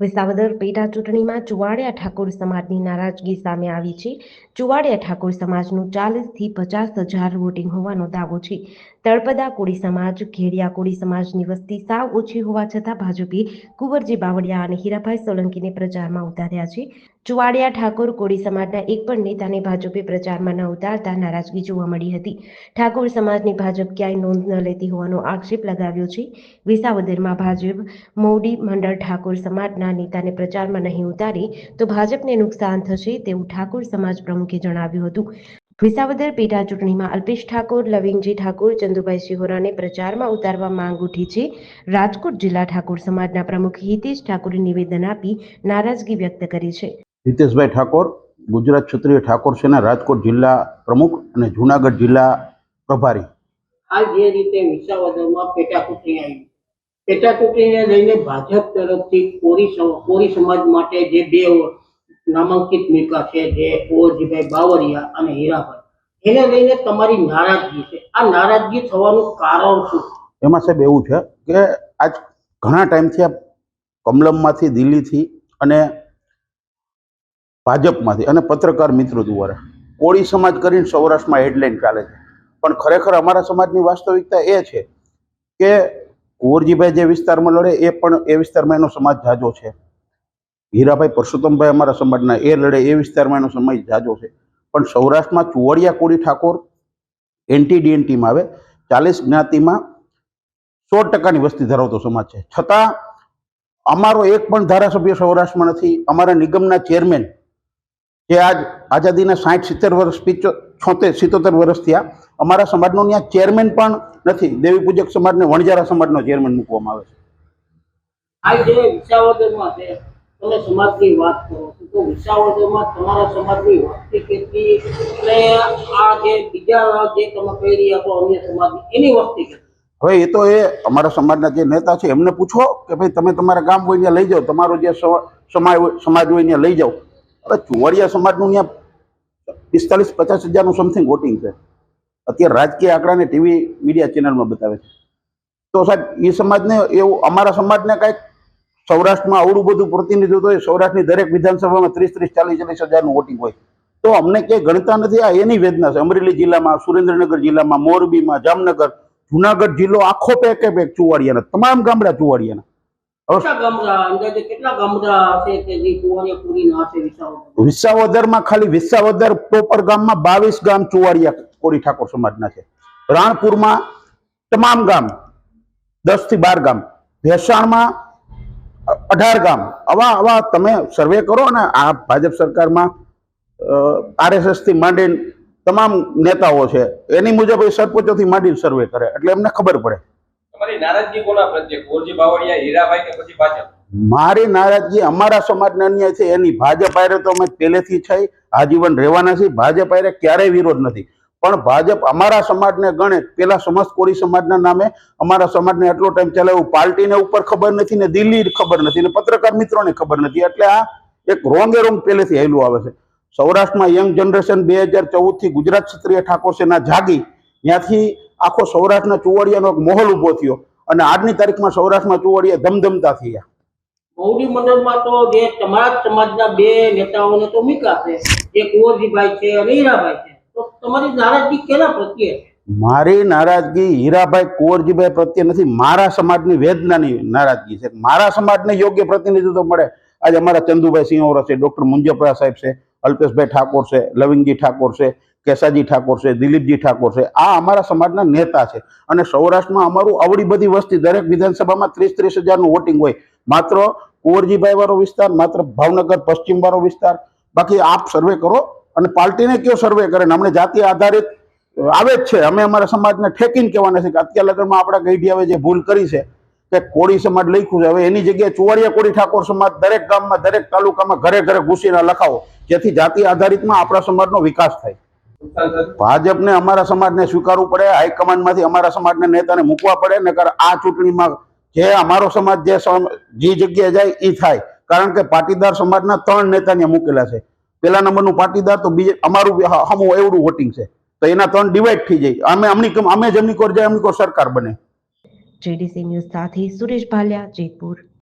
વિસાવદર પેટા ચૂંટણીમાં ચુવાડિયા ઠાકોર સમાજની નારાજગી સામે આવી છે. ચુવાડિયા ઠાકોર સમાજનું ચાલીસથી પચાસ હજાર વોટિંગ હોવાનો દાવો છે. તળપદા કોળી સમાજ, ઘેડિયા કોળી સમાજની વસ્તી સાવ ઓછી હોવા છતાં ભાજપે કુંવરજી બાવળિયા અને હીરાભાઈ સોલંકીને પ્રચારમાં ઉતાર્યા છે. ચુવાડિયા ઠાકોર કોળી સમાજના એક પણ નેતાને ભાજપે પ્રચારમાં ન ઉતારતા નારાજગી જોવા મળી હતી. ઠાકોર સમાજની ભાજપ ક્યાંય નોંધ ન લેતી હોવાનો આક્ષેપ લગાવ્યો છે. વિસાવદરમાં ભાજપ મોવડી મંડળ ઠાકોર સમાજના નેતાને પ્રચારમાં નહીં ઉતારે તો ભાજપને નુકસાન થશે તેવું ઠાકોર સમાજ પ્રમુખે જણાવ્યું હતું. વિસાવદર પેટા ચૂંટણીમાં અલ્પેશ ઠાકોર, લવિંગજી ઠાકોર, ચંદુભાઈ શિહોરાને પ્રચારમાં ઉતારવા માંગ ઉઠી છે. રાજકોટ જિલ્લા ઠાકોર સમાજના પ્રમુખ હિતેશ ઠાકોરે નિવેદન આપી નારાજગી વ્યક્ત કરી છે. હિતેશભાઈ ઠાકોર ગુજરાત ક્ષત્રિય ઠાકોર સેના રાજકોટ જિલ્લા પ્રમુખ અને જુનાગઢ જિલ્લા પ્રભારી. આ જે રીતે વિસાવદરમાં પેટા ચૂંટણી આવી. પેટા ચૂંટણીને લઈને ભાજપ તરફથી કોરી કોરી સમાજ માટે જે બે નામાંકિત નેતા છે જે ઓજીભાઈ બાવરિયા અને હીરાભાઈ એને લઈને તમારી નારાજગી છે. આ નારાજગી થવાનું કારણ શું? એમાં સાહેબ એવું છે કે આજ ઘણા ટાઈમથી આ કમલમમાંથી દિલ્હીથી અને ભાજપમાંથી અને પત્રકાર મિત્રો દ્વારા. કોળી સમાજ કરીને સૌરાષ્ટ્રમાં હેડલાઇન ચાલે છે. પણ ખરેખર અમારા સમાજની વાસ્તવિકતા એ છે કે કુંવરજીભાઈ જે વિસ્તારમાં લડે એ પણ એ વિસ્તારમાં એનો સમાજ જાજો છે. હીરાભાઈ પરસોત્તમભાઈ અમારા સમાજના એ લડે એ વિસ્તારમાં એનો સમાજ જાજો છે. પણ સૌરાષ્ટ્રમાં ચુવડિયા કોળી ઠાકોર એન્ટી ડીએનટીમાં આવે, ચાલીસ જ્ઞાતિમાં સો ટકાની વસ્તી ધરાવતો સમાજ છે. છતાં અમારો એક પણ ધારાસભ્ય સૌરાષ્ટ્રમાં નથી. અમારા નિગમના ચેરમેન જે આજ આઝાદીના સાઠ સિત્તેર વર્ષ પિચો છોતેર સિત્તોતેર વર્ષ થયા. અમારા સમાજનો ત્યાં ચેરમેન પણ નથી. દેવી પૂજક સમાજને વણજારા સમાજનો ચેરમેન મૂકવામાં આવે છે. આ જે વિસાવદરમાં છે તમે સમાજની વાત કરો તો વિસાવદરમાં તમારા સમાજની વસ્તી કેટલી? અને આ જે બીજા જે તમે કહી રહ્યા છો અન્ય સમાજની એની વસ્તી કેટલી? હવે એ તો એ અમારા સમાજના જે નેતા છે એમને પૂછો કે ભાઈ તમે તમારા ગામ હોય ત્યાં લઈ જાઓ. તમારો જે સમાજ હોય- સમાજ હોય ત્યાં લઈ જાઓ. હવે ચુવાડિયા સમાજનું ત્યાં પિસ્તાલીસ, પચાસ હજારનું સમથિંગ વોટિંગ છે. અત્યારે રાજકીય આંકડાને ટીવી મીડિયા ચેનલમાં બતાવે છે. તો સાહેબ એ સમાજને એવું, અમારા સમાજને કાંઈક સૌરાષ્ટ્રમાં આવડું બધું પ્રતિનિધિત્વ હોય, સૌરાષ્ટ્રની દરેક વિધાનસભામાં ત્રીસ ત્રીસ, ચાલીસ ચાલીસ હજારનું વોટિંગ હોય. તો અમને ક્યાંય ગણતા નથી, આ એની વેદના છે. અમરેલી જિલ્લામાં, સુરેન્દ્રનગર જિલ્લામાં, મોરબીમાં, જામનગર, જુનાગઢ જિલ્લો આખો પેકે પેક ચુવાડિયાના, તમામ ગામડા ચુવાડિયાના. વિસાવદરમાં ખાલી વિસાવદર પ્રોપર ગામમાં બાવીસ ગામ ચુવાડિયા કોળી ઠાકોર સમાજના છે. રાણપુરમાં તમામ ગામ દસથી બાર ગામ ભેસાણમાં અઢાર ગામ. આવા આવા તમે સર્વે કરો ને આ ભાજપ સરકારમાં આરએસએસથી માંડીને તમામ નેતાઓ છે એની મુજબ એ સરપંચોથી માંડીને સર્વે કરે એટલે એમને ખબર પડે. મારી નારાજગી અમારા સમાજને અન્યાય છે. એની ભાજપ આરે તો અમે પહેલેથી છે આજીવન રહેવાના છીએ. ભાજપ આરે ક્યારેય વિરોધ નથી. પણ ભાજપ અમારા સમાજને ગણે. પેલા સમસ્ત કોળી સમાજના નામે અમારા સમાજને એટલો ટાઈમ ચલાવ્યું. પાર્ટીને ઉપર ખબર નથી ને દિલ્હી ખબર નથી ને પત્રકાર મિત્રોને ખબર નથી. એટલે આ એક રોંગે રોંગ પહેલેથી હેલું આવે છે. સૌરાષ્ટ્રમાં યંગ જનરેશન બે હજાર ચૌદથી ગુજરાત ક્ષત્રિય ઠાકોર સેના જાગી. ત્યાંથી આખો સૌરાષ્ટ્રના ચુવાડિયાનો એક માહોલ ઊભો થયો. અને આજની તારીખમાં સૌરાષ્ટ્રમાં ચુવાડિયા ધમધમતા થયા. મૌડી મંડળમાં તો જે તમારા સમાજના બે નેતાઓને તો મૂક્યા છે. જે કુંવરજીભાઈ છે અને હીરાભાઈ છે. તો તમારી નારાજગી કેના પ્રત્યે મારી નારાજગી હીરાભાઈ કુંવરજીભાઈ પ્રત્યે નથી. મારા સમાજની વેદનાની નારાજગી છે. મારા સમાજને યોગ્ય પ્રતિનિધિત્વ મળે. આજે અમારા ચંદુભાઈ સિંહોરા છે ડોક્ટર મુંજપરા સાહેબ છે અલ્પેશભાઈ ઠાકોર છે લવિંગજી ઠાકોર છે કેસાજી ઠાકોર છે, દિલીપજી ઠાકોર છે, આ અમારા સમાજના નેતા છે. અને સૌરાષ્ટ્રમાં અમારું આવડી બધી વસ્તી, દરેક વિધાનસભામાં ત્રીસ ત્રીસ હજારનું વોટિંગ હોય. માત્ર કુંવરજીભાઈ વાળો વિસ્તાર, માત્ર ભાવનગર પશ્ચિમ વાળો વિસ્તાર. બાકી આપ સર્વે કરો અને પાર્ટીને કયો સર્વે કરે અમને જાતિ આધારિત આવે જ છે. અમે અમારા સમાજને ઠેકીને કહેવાના છે કે અત્યાર લગ્નમાં આપણા ગઈઢિયાવે જે ભૂલ કરી છે, કે કોળી સમાજ લખ્યું છે. હવે એની જગ્યાએ ચુવાડિયા કોળી ઠાકોર સમાજ દરેક ગામમાં, દરેક તાલુકામાં ઘરે ઘરે ઘૂસીને લખાવો, જેથી જાતિ આધારિતમાં આપણા સમાજનો વિકાસ થાય. ભાજપને અમારા સમાજને સ્વીકારવું પડે, હાઈકમાન્ડમાંથી અમારા સમાજના નેતાને મૂકવા પડે, નકર આ ચૂંટણીમાં જે અમારો સમાજ જે જે જગ્યાએ જાય એ થાય. કારણ કે પાટીદાર સમાજના ત્રણ નેતા ત્યાં મૂકેલા છે. પેલા નંબરનું પાટીદાર તો બીજે, અમારું હમું એવડું વોટિંગ છે. તો એના ત્રણ ડિવાઈડ થઈ જાય. અમે અમની અમે જ અમની કોર જાય અમની કોર સરકાર બને. જેડીસી ન્યૂઝ સાથે સુરેશ ભાલિયા, જેતપુર.